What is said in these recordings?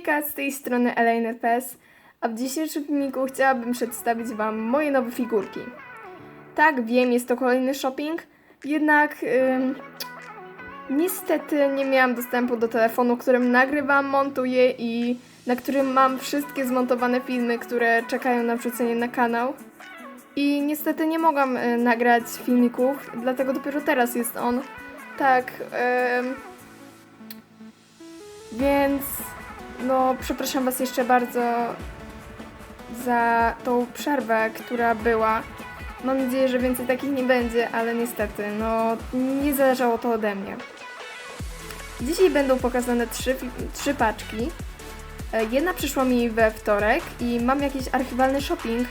Hejka, z tej strony Elena Pes, a w dzisiejszym filmiku chciałabym przedstawić Wam moje nowe figurki. Tak, wiem, jest to kolejny shopping, jednak ym, niestety nie miałam dostępu do telefonu, którym nagrywam, montuję i na którym mam wszystkie zmontowane filmy, które czekają na wrzucenie na kanał. I niestety nie mogłam y, nagrać filmików, dlatego dopiero teraz jest on. Tak, ym, więc no, przepraszam Was jeszcze bardzo za tą przerwę, która była. Mam nadzieję, że więcej takich nie będzie, ale niestety, no, nie zależało to ode mnie. Dzisiaj będą pokazane trzy, trzy paczki. E, Jedna przyszła mi we wtorek i mam jakiś archiwalny shopping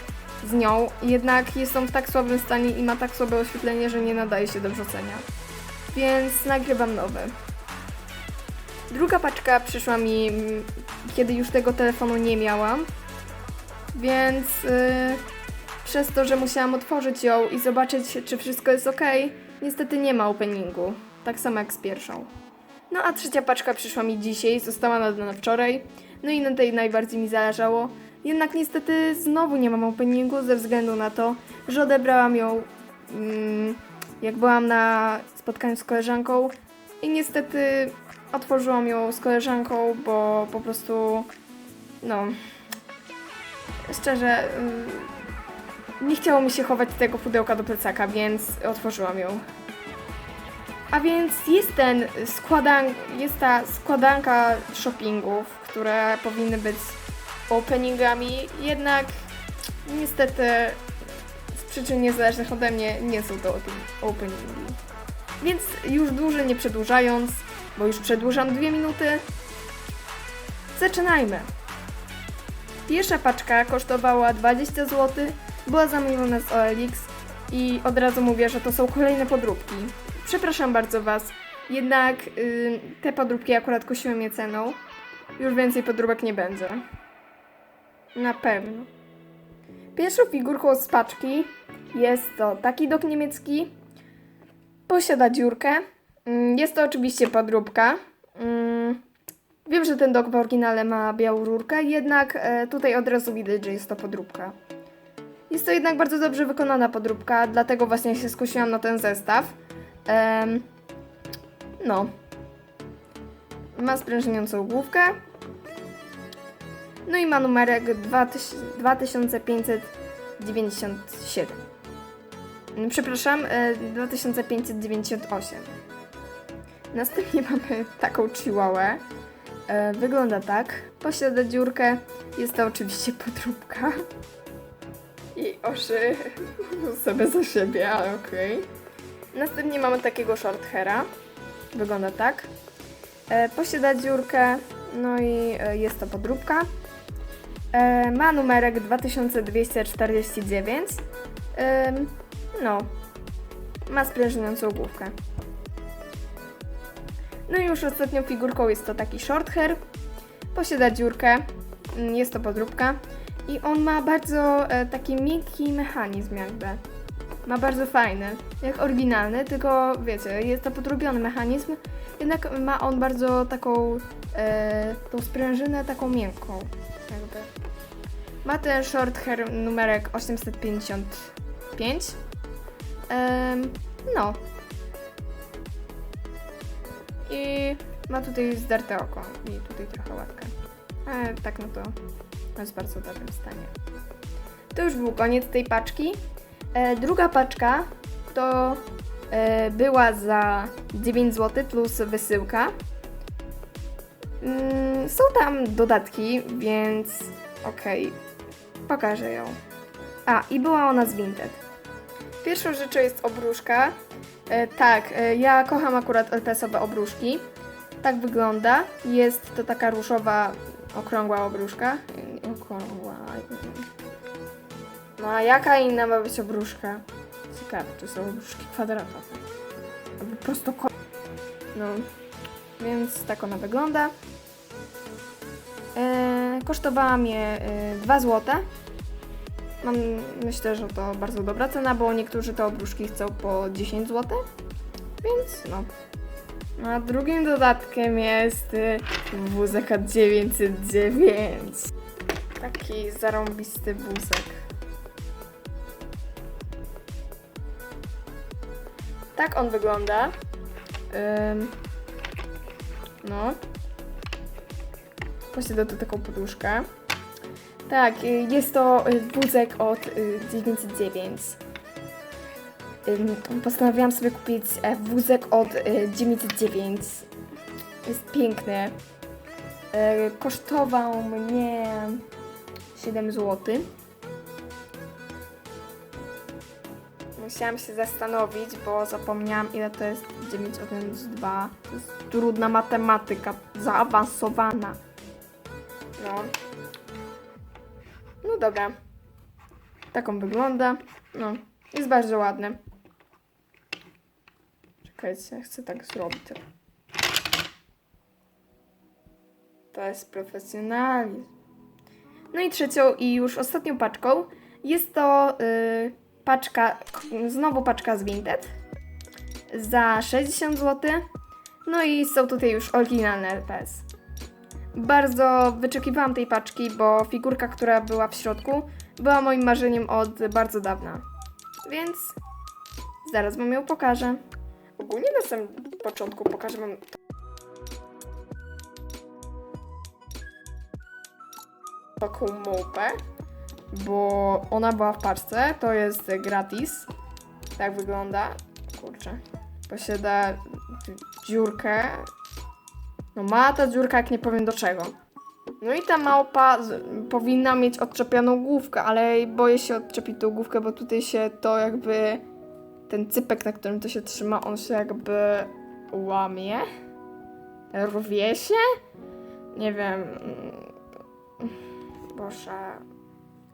z nią, jednak jest on w tak słabym stanie i ma tak słabe oświetlenie, że nie nadaje się do wrzucenia. Więc nagrywam nowy. Druga paczka przyszła mi, mm, kiedy już tego telefonu nie miałam, więc yy, przez to, że musiałam otworzyć ją i zobaczyć, czy wszystko jest ok, niestety nie ma openingu. Tak samo jak z pierwszą. No a trzecia paczka przyszła mi dzisiaj, została nadana wczoraj, no i na tej najbardziej mi zależało. Jednak niestety znowu nie mam openingu ze względu na to, że odebrałam ją mm, jak byłam na spotkaniu z koleżanką i niestety otworzyłam ją z koleżanką, bo po prostu, no, szczerze, y, nie chciało mi się chować tego pudełka do plecaka, więc otworzyłam ją. A więc jest ten składan, jest ta składanka shoppingów, które powinny być openingami, jednak niestety z przyczyn niezależnych ode mnie nie są to open- openingi. Więc już dłużej nie przedłużając, bo już przedłużam dwie minuty, zaczynajmy. Pierwsza paczka kosztowała 20 zł, była zamówiona z OLX i od razu mówię, że to są kolejne podróbki. Przepraszam bardzo Was, jednak y, te podróbki akurat kusiły mnie ceną. Już więcej podróbek nie będzie. Na pewno. Pierwszą figurką z paczki jest to taki dok niemiecki. Posiada dziurkę. Mm, Jest to oczywiście podróbka. Mm, Wiem, że ten dok w oryginale ma białą rurkę, jednak e, tutaj od razu widać, że jest to podróbka. Jest to jednak bardzo dobrze wykonana podróbka, dlatego właśnie się skusiłam na ten zestaw. No. Ma sprężyniącą główkę. No i ma numerek 2000 2597. Mm, Przepraszam, e, 2598. Następnie mamy taką chihuahę. E, Wygląda tak. Posiada dziurkę. Jest to oczywiście podróbka. I oszy sobie za siebie, ale okej. Następnie mamy takiego short haira. Wygląda tak. E, Posiada dziurkę. No i e, jest to podróbka. Ma numerek 2249. Ym, No. Ma sprężyniącą główkę. No i już ostatnią figurką jest to taki short hair. Posiada dziurkę, mm, jest to podróbka i on ma bardzo e, taki miękki mechanizm jakby. Ma bardzo fajny, jak oryginalny, tylko wiecie, jest to podrobiony mechanizm, jednak ma on bardzo taką e, tą sprężynę taką miękką jakby. Ma ten short hair numerek 855. Em, no, i ma tutaj zdarte oko i tutaj trochę łatkę. Ale tak no to jest w bardzo dobrym stanie. To już był koniec tej paczki. E, druga paczka to e, była za 9 zł plus wysyłka. Mm, są tam dodatki, więc okej, pokażę ją. A, i była ona z Vinted. Pierwszą rzeczą jest obruszka. E, tak, e, ja kocham akurat LPS-owe obruszki. Tak wygląda. Jest to taka różowa, okrągła obruszka. Okrągła. No a jaka inna ma być obruszka? Ciekawe, czy są obruszki kwadratowe. Albo prosto No, więc tak ona wygląda. E, kosztowała mnie e, 2 złote. Mam, myślę, że to bardzo dobra cena, bo niektórzy te obruszki chcą po 10 zł. Więc no. A drugim dodatkiem jest y, wózek od 909. Taki zarąbisty wózek. Tak on wygląda. Ym, no. Posiada tu taką poduszkę. Tak, y, jest to y, wózek od y, 909. Ym, Postanowiłam sobie kupić e, wózek od y, 909. Jest piękny. E, Kosztował mnie 7 zł. Musiałam się zastanowić, bo zapomniałam ile to jest 9 odjąć 2. To jest trudna matematyka, zaawansowana. No. Dobra. Tak on wygląda. No, jest bardzo ładny. Czekajcie, chcę tak zrobić. To jest profesjonalizm. No i trzecią i już ostatnią paczką jest to y, paczka, znowu paczka z Vinted za 60 zł. No i są tutaj już oryginalne LPS. Bardzo wyczekiwałam tej paczki, bo figurka, która była w środku, była moim marzeniem od bardzo dawna. Więc zaraz wam ją pokażę. Ogólnie na samym początku pokażę wam taką małpę, bo ona była w paczce, to jest gratis. Tak wygląda. Kurczę. Posiada dziurkę. No ma ta dziurka, jak nie powiem do czego. No i ta małpa z, powinna mieć odczepioną główkę, ale boję się odczepić tą główkę, bo tutaj się to jakby ten cypek, na którym to się trzyma, on się jakby łamie. Rwie się? Nie wiem. Boże.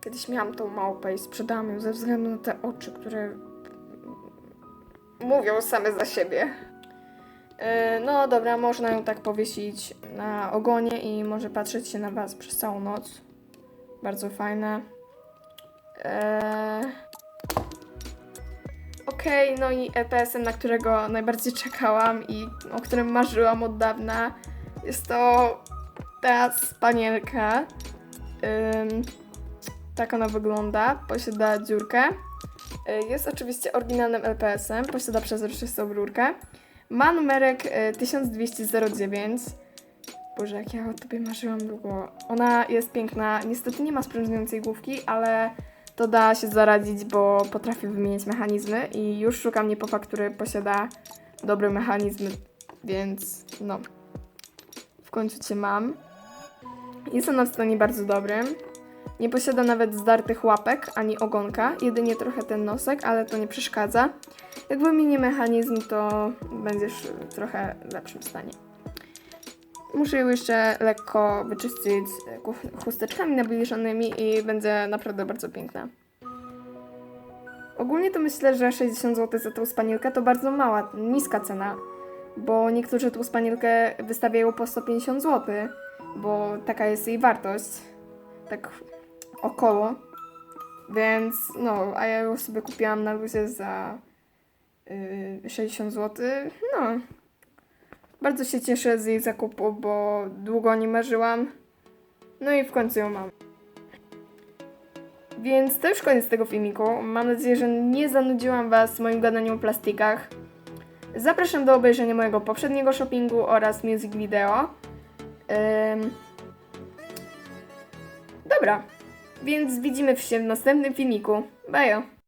Kiedyś miałam tą małpę i sprzedałam ją ze względu na te oczy, które mówią same za siebie. Yy, No dobra, można ją tak powiesić na ogonie i może patrzeć się na Was przez całą noc. Bardzo fajne. Eee... Okej, no i EPS-em, na którego najbardziej czekałam i o którym marzyłam od dawna, jest to ta spanielka. Ym, tak ona wygląda. Posiada dziurkę. Y, Jest oczywiście oryginalnym LPS-em. Posiada przezroczystą rurkę. Ma numerek y, 1209. Boże, jak ja o tobie marzyłam długo. Ona jest piękna. Niestety nie ma sprężynującej główki, ale to da się zaradzić, bo potrafi wymienić mechanizmy i już szukam niepofa, który posiada dobre mechanizmy, więc no. W końcu cię mam. Jest ona w stanie bardzo dobrym. Nie posiada nawet zdartych łapek ani ogonka, jedynie trochę ten nosek, ale to nie przeszkadza. Jak wymienię mechanizm, to będziesz w trochę lepszym stanie. Muszę ją jeszcze lekko wyczyścić chusteczkami nawilżonymi i będzie naprawdę bardzo piękna. Ogólnie to myślę, że 60 zł za tą spanielkę to bardzo mała, niska cena, bo niektórzy tą spanielkę wystawiają po 150 zł, bo taka jest jej wartość. Tak około. Więc no, a ja ją sobie kupiłam na luzie za yy, 60 zł. No. Bardzo się cieszę z jej zakupu, bo długo o niej marzyłam. No i w końcu ją mam. Więc to już koniec tego filmiku. Mam nadzieję, że nie zanudziłam Was moim gadaniem o plastikach. Zapraszam do obejrzenia mojego poprzedniego shoppingu oraz music video. Dobra, więc widzimy się w następnym filmiku. Bajo!